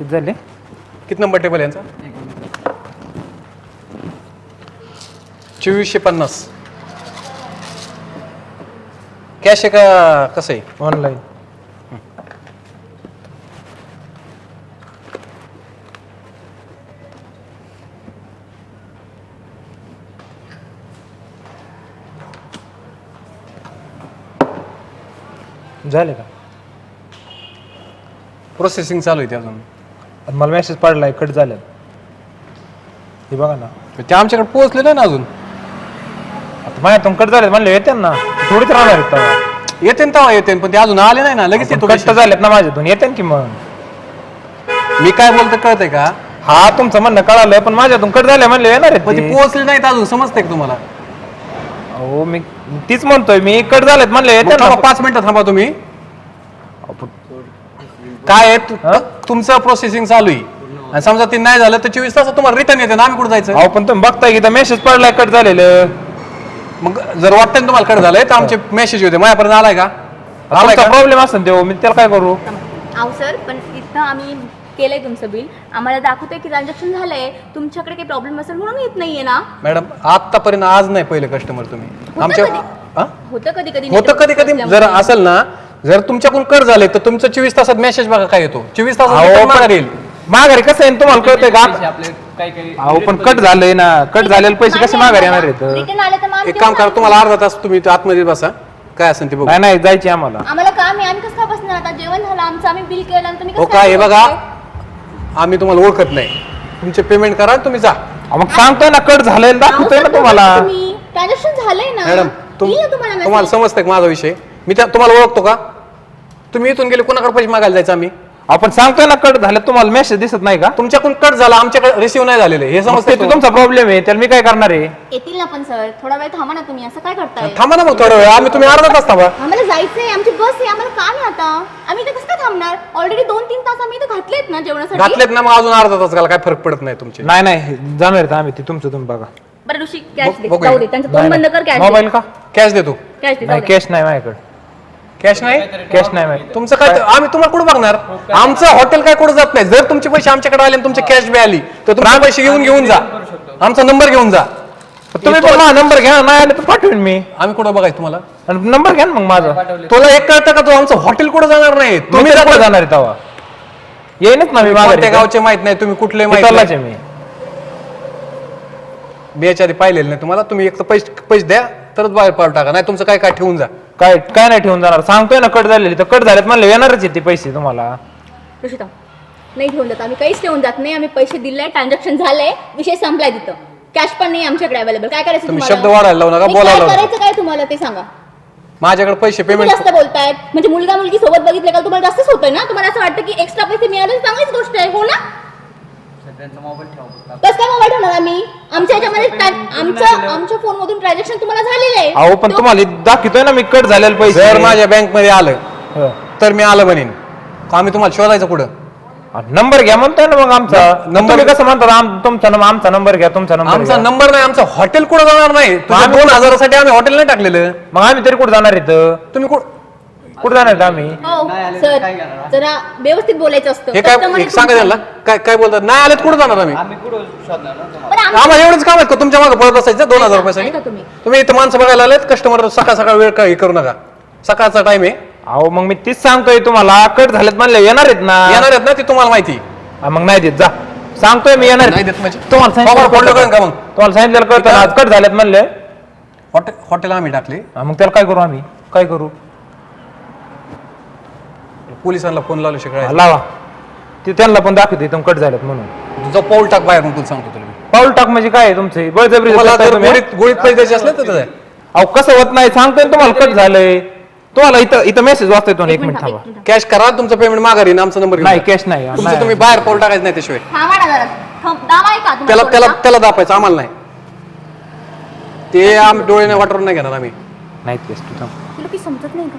किती झाले. किती नंबर टेबल यांचा? चोवीसशे पन्नास. कॅश आहे का कसं आहे? ऑनलाईन झाले का? प्रोसेसिंग चालू आहे ते अजून. आणि मला मेसेज पडलाय कट झाल्यात हे बघा ना. ते आमच्याकडे पोहोचले नाही ना अजून? आता माझ्यातून कट झालेत म्हणले येते ना. थोडीच राहणार आहेत तेव्हा. येते ना तेव्हा येते पण ते अजून आले नाही ना लगेच येतो कट तर message. झालेत ना माझ्यातून येते की मग? मी काय बोलतो कळतंय का? हा तुमचं म्हणणं कळालं पण माझ्यातून कट झाले म्हणले येणार आहेत पण ते ते. पोहोचले नाहीत अजून समजतंय का तुम्हाला? अहो मी तीच म्हणतोय मी कट झालेत म्हणले मग येते थांबा, ना पाच मिनिटं थांबा तुम्ही. काय आहे? तु- हा? तुमचं प्रोसेसिंग चालू आहे. आणि समजा ते नाही झालं तर चोवीस तासात तुम्हाला रिटर्न येते ना आम्ही कुठे जायचं? अहो पण तुम्ही बघताय की मेसेज पडलाय कट झालेलं. मग जर वाटतं ना तुम्हाला कडे झालंय तर आमचे मेसेज होते माझ्यापर्यंत आलाय का? आलाय का? प्रॉब्लेम असेल तेव्हा मी त्याला काय करू? अहो सर पण इथं आम्ही केलंय तुमचं बिल आम्हाला दाखवतोय की ट्रान्झॅक्शन झालंय. तुमच्याकडे काही प्रॉब्लेम असेल म्हणून येत नाहीये ना. मॅडम आतापर्यंत आज नाही पहिले कस्टमर तुम्ही. आमच्या कधी? हा? होतं कधी कधी होतं कधी कधी जर असेल ना जर तुमच्याकडून कर झाले तर तुमचं चोवीस तासात मेसेज बघा काय येतो चोवीस तासात अहो, पण- माघारी येईल माघारी कसं आहे तुम्हाला कळतंय का पैसे आपले काही काही अहो पण कट झालंय ना कट झालेले पैसे कसे माघारी येणार आहेत रिटर्न आले तर मग आम्ही एक काम देऊ करा ना. तुम्हाला अर्धा तास तुम्ही इथं आतमध्ये बसा काय असेल ते बघू नाही नाही जायची आम्हाला आम्हाला काम आहे आम्ही कसं काय बसणार आता जेवण झालं आमचं आम्ही बिल केलं आणि तुम्ही हो कसं काय हे बघा? आम्ही तुम्हाला ओळखत नाही तुमचे पेमेंट करा तुम्ही जा अहो, मग सांगतोय ना कट झालंय दाखवतोय ना तुम्हाला तुम्ही ट्रान्झॅक्शन झालंय ना मॅडम येईल ना तुम्हाला तुम्हाला message. समजतंय का माझा विषय मी त्या तुम्हाला ओळखतो का तुम्ही इथून गेले कोणाकडे पैसे मागायला जायचं आम्ही? आपण सांगतोय ना कट झालं तुम्हाला मेसेज दिसत नाही का? तुमच्याकडून कट झाला आमच्याकडे रिसिव्ह नाही झालेले हे मग समजतंय ते तुम्हाला? तुमचा प्रॉब्लेम आहे त्याला मी काय करणार आहे? येतील ना पण सर थोडा वेळ थांबा ना तुम्ही असं काय करताय? थांबा ना मग थोडा वेळ आम्ही तुम्ही अर्धा तास थांबा. आम्हाला जायचंय आमची बस आहे आम्हाला काम आहे आता? आम्ही इथे कसं काय थांबणार? ऑलरेडी दोन तीन तास आम्ही इथे घातलेत ना जेवणासाठी? घातलेत ना मग अजून अर्धा तास घाला काय फरक पडत नाही तुमचे. नाही नाही जाणार आहेत आम्ही ते तुमचं तुम्ही बघा. बरं ऋषी कॅश दे. बघूया. जाऊ दे त्यांचं तोंड बंद कर कॅश मोबाईल का? कॅश देतो कॅश दे नाही दे. कॅश नाही माझ्याकडे. कॅश नाही? कॅश नाही तुमचं काय आम्ही तुम्हाला कुठं बघणार? आमचं हॉटेल काय कुठं जात नाही. जर तुमचे पैसे आमच्याकडे आले आणि तुमचे कॅश बी आली तर तुमचे पैसे घेऊन घेऊन जा. आमचा नंबर घेऊन जा. तुम्ही पण माझा नंबर घ्या नाही आले तर पाठवेन मी. आम्ही कुठं बघायचं तुम्हाला? आणि नंबर घ्या ना मग माझा. तुला एक कळतं का तू आमचं हॉटेल कुठं जाणार नाही? तुम्ही तुम्ही कुठे जाणार तेव्हा? येईनच ना मी कोणत्या गावचे माहीत नाही तुम्ही कुठले माहीत मी. आधी पाहिलेलं नाही तुम्हाला. तुम्ही एक तर पैसे पैसे द्या तरच बाहेर पाडू टाका. नाही तुमचं काय काय ठेवून जा. काय काय नाही ठेवून जाणार. सांगतोय ना कट झालेली. तर कट झालेत म्हणलं येणारच आहे ते पैसे तुम्हाला. ऋषिता नाही ठेवून जात आम्ही काहीच ठेवून जात नाही. आम्ही पैसे दिले ट्रान्झॅक्शन झालंय विषय संपलाय तिथं. कॅश पण नाही आमच्याकडे अवेलेबल काय करायचं तुम्ही तुम्हाला? शब्द वाढायला लावू नका, नाही, बोलायला काय लावू नका. करायचं काय तुम्हाला ते सांगा. माझ्याकडे पैसे तुम्ही पेमेंट जास्त बोलतायत. म्हणजे मुलगा मुलगी सोबत बघितलं का? तुम्हाला जास्तच होतंय ना? तुम्हाला असं वाटतं की एक्स्ट्रा पैसे मिळाले तर चांगलीच गोष्ट आहे हो ना? त्यांचा मोबाईल ठेवा कसं काय मोबाईल ठेवणार आम्ही? आमच्या ह्याच्यामध्ये ट्रान- आमचं आमच्या फोन मधून ट्रान्झॅक्शन तुम्हाला झालेलं आहे. अहो पण तो- तुम्हाला दाखवतोय ना मी कट झालेले पैसे. जर माझ्या बँकमध्ये आलं हं. तर मी आलं म्हणेन. आम्ही तुम्हाला शोधायचं कुठं? नंबर घ्या म्हणतोय ना मग आमचा. नंबर- नंबर कसं म्हणतात आम- तुमचा नंबर आमचा नंबर घ्या तुमचा नंबर आमचा घ्या. नंबर नाही आमचं हॉटेल कुठं जाणार नाही? तुझ्या आम्ही- दोन हजारासाठी आम्ही हॉटेल नाही टाकलेलं. मग आम्ही तरी कुठे जाणार इथं? तुम्ही कुठं कुठे जाणार आहेत आम्ही? हो नाही आले तर सर काय करणार? जरा व्यवस्थित बोलायचं असतं. हे काय सांगा त्यांना काय काय बोलतात? नाही आलेत कुठं जाणार आम्ही? आम्ही कुठं शोधणार ना तुम्हाला? पण आम्ही- आम्हाला एवढंच काम आहे का? तुमच्या मागे पळत बसायचं? दोन हजार रुपयासाठी ऐका तुम्ही. तुम्ही इथं माणसं बघायला आलेत? कस्टमर सकाळ सकाळ वेळ काही करू नका. सकाळचा टाइम आहे. अहो मग मी तीच सांगतोय तुम्हाला. कट झालेत म्हणले येणार आहेत ना? येणार आहेत ना ते तुम्हाला माहिती. हा, मग नाही देत. जा. सांगतोय मी येणार नाही देत म्हणजे? तुम्हाला सांगितलं बाबा, फोडलं कळतं का मग? तुम्हाला सांगितलं कळतं ना? आज कट झालेत म्हणले. हॉटेल हॉटेल आम्ही टाकले. हा, मग त्याला काय करू आम्ही? काय करू? पोलिसांना फोन लावले शिकायला लावा ते त्यांना पण दाखवते इथून कट झालेत म्हणून तुझा पाऊल टाक बाहेर मग तुला सांगतो तुला मी. पाऊल टाक म्हणजे काय आहे तुमचे बळजबरी तुम्हाला करताय जर तुम्ही? गोळीत गोळीत पैसे द्यायचे असले तर द्या. अहो कसं होत नाही सांगतोय ना तुम्हाला कट झालंय तुम्हाला इथं इथं मेसेज वाचतोय तुम्हाला एक मिनिट थांबा कॅश करा तुमचं पेमेंट माघारी आमचा नंबर नाही जा. कॅश नाही तुमचं. तुम्ही बाहेर पाऊल टाकायचं नाही त्याशिवाय थांबा ना जरा थांब- दावा आहे का त्याला तुम्हाला त्याला थोडासा? त्याला दापायचं आम्हाला नाही ते आम डोळ्याने वाटरून नाही घेणार आम्ही नाही कॅश तू थांब तुला काही समजत नाही का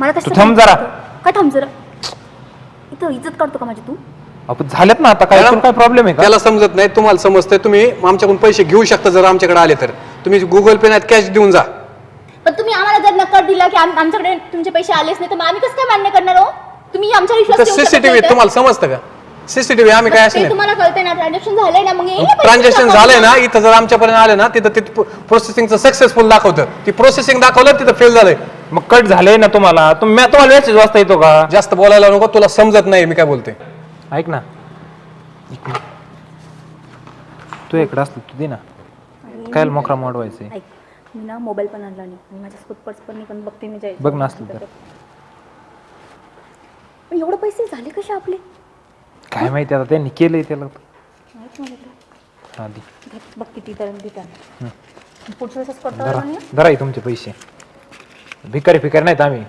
मला तू कसं थांब जरा. काय थांब जरा? इथं इज्जत काढतो का माझी तू? आपण झालेत ना आता काय मॅडम, तुला काय प्रॉब्लेम आहे का? त्याला समजत नाही तुम्हाला समजतंय तुम्ही आमच्याकडून पैसे घेऊ शकता जर आमच्याकडे आले तर. तुम्ही गुगल पे नाही कॅश देऊन जा. पण तुम्ही आम्हाला जर नकार दिला की आम- आमच्याकडे तुमचे पैसे आलेच नाही तर मग आम्ही कसं काय मान्य करणार हो? तुम्ही आमच्या विश्वास ठेवू शकत सीसीटीव्ही नाही तर? तुम्हाला समजतं का? सीसीटीव्ही आम्ही काय असे ते नाही तुम्हाला कळतंय ना ट्रान्झॅक्शन झालंय ना मग येईल ना पैसे ट्रान्झॅक्शन तुमच्या झालंय ना. account इथं जर आमच्यापर्यंत आले ना तिथं ते प्रोसेसिंगचं सक्सेसफुल दाखवतं. ती प्रोसेसिंग दाखवलं तिथं फेल झालंय. मग कट झालंय ना तुम्हाला? तुम- म्या- तुम्हाला मेसेज वाचता येतो का? जास्त बोलायला नको तुला समजत नाही मी काय बोलते. ऐक ना. इकडे. तू इकडे असतो तू दे ना. काय मोकरा ऐक मी ना मोबाईल पण आणला नाही. आणि माझ्यासोबत पर्स पण नाही पण बघते मी जायचं बघ ना असलं तर. पण एवढे पैसे झाले कसे आपले? काय माहिती आता त्यांनी केलंय त्याला. माहीत. आधी घे, बघ किती तर देतात पुढच्या वेळेस करता धरा हे तुमचे पैसे. भिकारी फिकारी नाहीत आम्ही.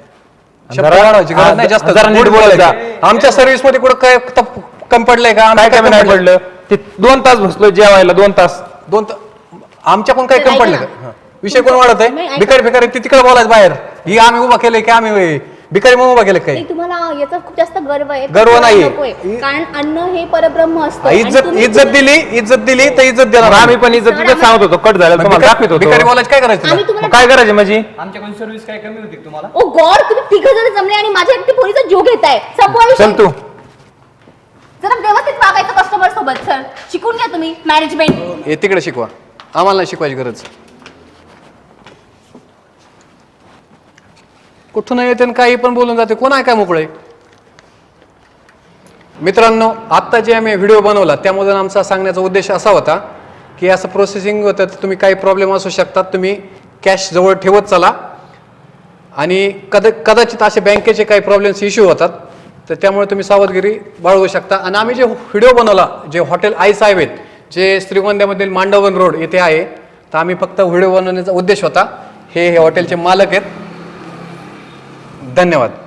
शब्द वाढवायची गरज नाही जास्त जरा नीट बोलायचा. आमच्या सर्व्हिसमध्ये कुठं काय तप- कमी पडलंय का? काय आमच्या कमी नाही पडलं. ते दोन तास बसलो जेवायला दोन तास. दोन त- आमच्या पण काही तर कमी ऐक पडलं ना. का. विषय कोण वाढत नाही, आहे ऐक. भिकारी भिकारी ती तिकडे बोलायचं बाहेर. ही आम्ही उभा केलंय की आम्ही होय. भिकारी म्हणून उभा केलं काही? नाही, तुम्हाला याचा खूप जास्त गर्व आहे. गर्व तुम्हाला. नकोय. कारण अन्न हे परब्रह्म असतं. आणि इज्जत तुम्ही- इज्जत दिली इज्जत दिली तर इज्जत देणार मग आम्ही. पण इज्जत तिथेच सांगत होतो. कट झालं. तुम्हाला दाखवत होतो. भिकारी बोलायचं काय करायचं आम्ही तुला? तुम्हाला मग काय करायचे म्हणजे आमच्याकडून सर्व्हिस काय कमी होती का तुम्हाला? ओ गॉड तुम्ही तिघ जण जमले आणि माझ्या एकटी पोरीचा जीव घेताय. संपवा विषय. चल तू. जरा व्यवस्थित वागायचं कस्टमर सोबत सर शिकून घ्या तुम्ही मॅनेजमेंट हे तिकडे शिकवा. आम्हाला नाही शिकवायची गरज. कुठून येते आणि काही पण बोलून जाते. कोण आहे काय मोकळे? मित्रांनो आत्ता जे आम्ही व्हिडिओ बनवला त्यामधून आमचा सांगण्याचा उद्देश असा होता की असं प्रोसेसिंग होतं तर तुम्ही काही प्रॉब्लेम असू शकतात. तुम्ही कॅश जवळ ठेवत चला. आणि कद कदाचित असे बँकेचे काही प्रॉब्लेम्स इश्यू होतात तर त्यामुळे तुम्ही सावधगिरी बाळगू शकता. आणि आम्ही जे व्हिडिओ बनवला जे हॉटेल आई साहेब आहेत जे श्रीगोंद्यामधील मांडवन रोड येथे आहे तर आम्ही फक्त व्हिडिओ बनवण्याचा उद्देश होता. हे हे हॉटेलचे मालक आहेत. धन्यवाद.